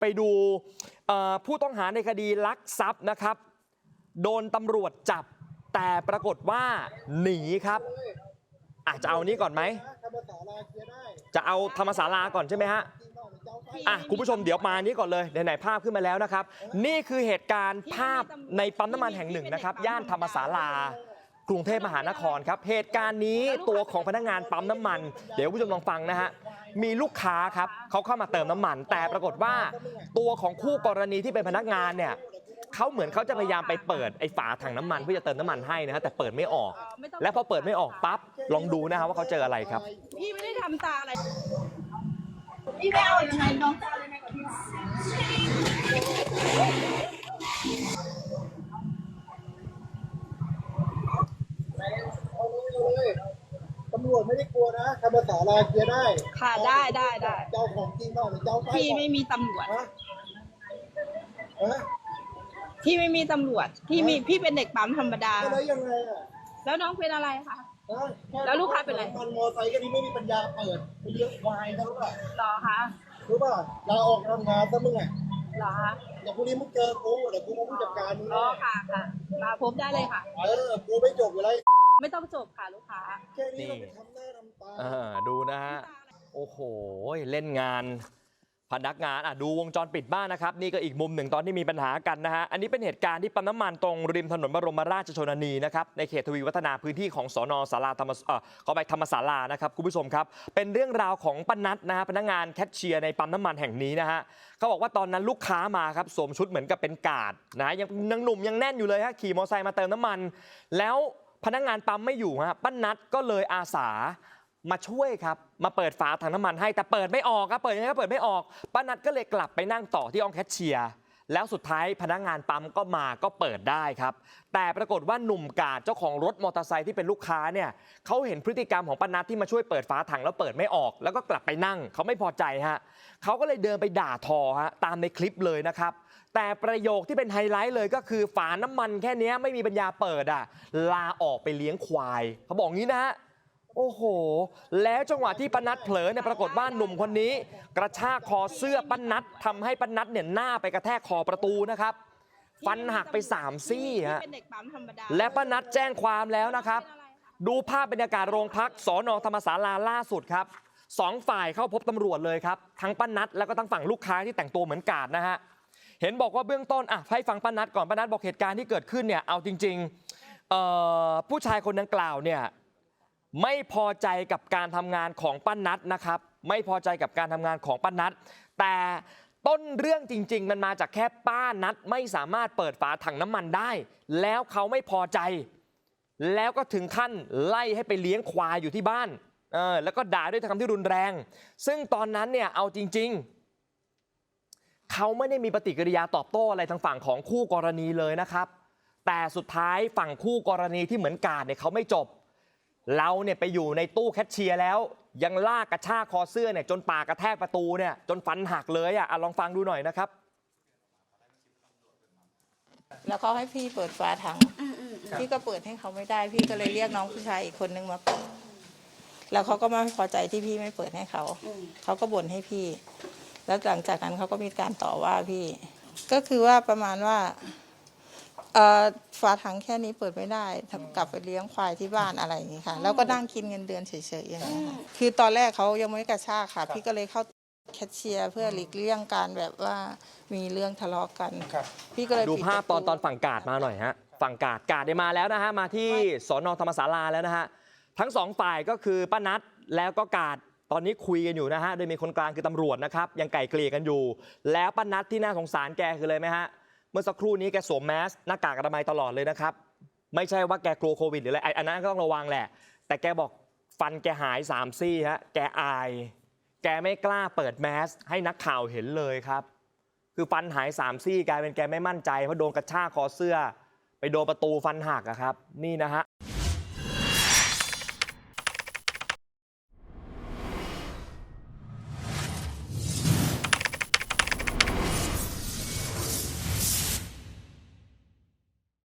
ไปดูผู้ต้องหาในคดีลักทรัพย์นะครับ โดนตำรวจจับแต่ปรากฏว่าหนีครับอาจจะเอานี้ก่อนไหม จะเอาธรรมศาลาก่อนใช่ไหมฮะอะคุณผู้ชมเดี๋ยวมานี้ก่อนเลยไหนๆภาพขึ้นมาแล้วนะครับ นี่คือเหตุการณ์ภาพในปั๊มน้ำมันแห่งหนึ่งนะครับ ย่านธรรมศาลากรุงเทพมหานครครับ เหตุการณ์นี้ตัวของพนักงานปั๊มน้ำมัน เดี๋ยวคุณผู้ชมลองฟังนะฮะ มีลูกค้าครับเขาเข้ามาเติมน้ำมัน แต่ปรากฏว่าตัวของคู่กรณีที่เป็นพนักงานเนี่ยเขาเหมือนเขาจะพยายามไปเปิดไอ้ฝาถังน้ำมันเพื่อจะเติมน้ำมันให้นะฮะแต่เปิดไม่ออก และพอเปิดไม่ออกปั๊บลองดูนะฮะว่าเขาเจออะไรครับ พี่ไม่ได้ทำตาอะไรพี่ไม่เอายังไงน้องจะเอายังไงกับพี่ เอาเลยเอาเลยตำรวจ ไม่ได้กลัวนะธรรมศาลาเคลียร์ได้ค่ะได้ได้ได้เจ้าของจริงเปล่าเจ้าไฟพี่ไม่มีตำรวจ ฮะฮะพี่ไม่มีตำรวจ พี่มีพี่เป็นเด็กปั๊มธรรมดาแล้วยังไงอะแล้วน้องเป็นอะไรคะ ฮะค่แล้วลูกค้าเป็นไร มันมอไซค์ก็ดีไม่มีปัญญาเปิดไปเลี้ยงควายเขาหรือเปล่าหรอคะรู้ป่ะลาออกทำงานซะมึงอะหรอคะเดี๋ยวพรุ่งนี้มึงเจอกูเดี๋ยวกูมาผู้จัดการมึงอ๋อนะค่ะค่ะ มาพบได้เลยค่ะ เออกูไม่จบอยู่แล้ว ไม่ต้องจบค่ะลูกค้าแค่นี้เราไปทำหน้าทำตา อ่าดูนะฮะ โอ้โห เล่นงาน พนักงานอะดูวงจรปิดบ้างนะครับ นี่ก็อีกมุมหนึ่งตอนที่มีปัญหากันนะฮะ อันนี้เป็นเหตุการณ์ที่ปั๊มน้ำมันตรงริมถนนบรมราชชนนีนะครับ ในเขตทวีวัฒนาพื้นที่ของสอนอสาราธรรมเอ่อขอไปธรรมศาลานะครับคุณผู้ชมครับ เป็นเรื่องราวของป้านัทนะฮะพนักงานแคชเชียร์ในปั๊มน้ำมันแห่งนี้นะฮะเขาบอกว่าตอนนั้นลูกค้ามาครับสวมชุดเหมือนกับเป็นกาดนะฮะยังยังหนุ่มยังแน่นอยู่เลยฮะขี่มอเตอร์ไซค์มาเติมน้ำมัน แล้ว พนักงานปั๊มไม่อยู่ฮะป้านัทก็เลยอาสามาช่วยครับ มาเปิดฝาถังน้ำมันให้แต่เปิดไม่ออกครับเปิดยังไงก็เปิดไม่ออกป้านัทก็เลยกลับไปนั่งต่อที่ห้องแคชเชียร์ แล้วสุดท้ายพนักงานปั๊มก็มาก็เปิดได้ครับ แต่ปรากฏว่าหนุ่มกาดเจ้าของรถมอเตอร์ไซค์ที่เป็นลูกค้าเนี่ยเขาเห็นพฤติกรรมของป้านัทที่มาช่วยเปิดฝาถังแล้วเปิดไม่ออก แล้วก็กลับไปนั่งเขาไม่พอใจฮะเขาก็เลยเดินไปด่าทอฮะตามในคลิปเลยนะครับแต่ประโยคที่เป็นไฮไลท์เลยก็คือฝาน้ำมันแค่เนี้ยไม่มีปัญญาเปิดอะลาออกไปเลี้ยงควาย เขาบอกงี้นะฮะ โอ้โห แล้วจังหวะที่ป้านัทเผลอเนี่ยปรากฏว่าหนุ่มคนนี้ กระชากคอเสื้อป้านัททำให้ป้านัทเนี่ยหน้าไปกระแทกคอประตูนะครับ ฟันหักไปสามซี่พี่ฮะ เป็นเด็กปั๊มธรรมดาและป้านัทแจ้งความแล้วนะครับ ดูภาพบรรยากาศโรงพักสอนอธรรมศาลาล่าสุดครับสองฝ่ายเข้าพบตำรวจเลยครับ ทั้งป้านัทแล้วก็ทั้งฝั่งลูกค้าที่แต่งตัวเหมือนกาดนะฮะ เห็นบอกว่าเบื้องต้นอะให้ฟังป้านัทก่อนป้านัทบอกเหตุการณ์ที่เกิดขึ้นเนี่ยเอาจริงๆเอ่อผู้ชายคนดังกล่าวเนี่ย ไม่พอใจกับการทำงานของป้านัทนะครับ ไม่พอใจกับการทำงานของป้านัทแต่ต้นเรื่องจริง ๆ มันมาจากแค่ป้านัทไม่สามารถเปิดฝาถังน้ำมันได้ แล้วเขาไม่พอใจ แล้วก็ถึงขั้นไล่ให้ไปเลี้ยงควายอยู่ที่บ้านเออแล้วก็ด่าด้วยคำที่รุนแรง ซึ่งตอนนั้นเนี่ยเอาจริง ๆ เขาไม่ได้มีปฏิกิริยาตอบโต้อะไรทางฝั่งของคู่กรณีเลยนะครับ แต่สุดท้ายฝั่งคู่กรณีที่เหมือนกาดเนี่ยเขาไม่จบ เราเนี่ยไปอยู่ในตู้แคชเชียร์แล้ว ยังลากกระชากคอเสื้อเนี่ยจนปากกระแทกประตูเนี่ยจนฟันหักเลยอะอะลองฟังดูหน่อยนะครับ แล้วเขาให้พี่เปิดฝาถัง พี่ก็เปิดให้เขาไม่ได้ พี่ก็เลยเรียกน้องผู้ชายอีกคนนึงมาเปิดแล้วเขาก็ไม่พอใจที่พี่ไม่เปิดให้เขา เขาก็บ่นให้พี่ แล้วหลังจากนั้นเขาก็มีการต่อว่าพี่ ก็คือว่าประมาณว่า เอ่อฝาถังแค่นี้เปิดไม่ได้ทำกลับไปเลี้ยงควายที่บ้านอะไรอย่างนี้ค่ะ แล้วก็นั่งกินเงินเดือนเฉยๆอย่างนี้ยค่ะคือตอนแรกเขายังไม่กระชากค่ะ พี่ก็เลยเข้าแคชเชียร์เพื่อหลีกเลี่ยงการแบบว่ามีเรื่องทะเลาะกัน ครับ พี่ก็เลยดูปิภาพตอนประ ตอนฝั่งกาดมาหน่อยฮะฝั่งกาดกาดได้มาแล้วนะฮะมาที่สอนอธรรมศาลาแล้วนะฮะทั้งสองฝ่ายก็คือป้านัทแล้วก็กาดตอนนี้คุยกันอยู่นะฮะโดยมีคนกลางคือตำรวจนะครับยังไก่เกลี่ยกันอยู่ แล้วป้านัทที่น่าสงสารแกคือเลยไหมฮะ เมื่อสักครู่นี้แกสวมแมสหน้ากากอนามัยตลอดเลยนะครับ ไม่ใช่ว่าแกกลัวโควิดหรืออะไรอ้อันนั้นก็ต้องระวังแหละ แต่แกบอกฟันแกหายสามซี่ฮะแกอาย แกไม่กล้าเปิดแมสให้นักข่าวเห็นเลยครับ คือฟันหายสามซี่กลายเป็นแกไม่มั่นใจเพราะโดนกระชากคอเสื้อ ไปโดนประตูฟันหักอะครับ นี่นะฮะ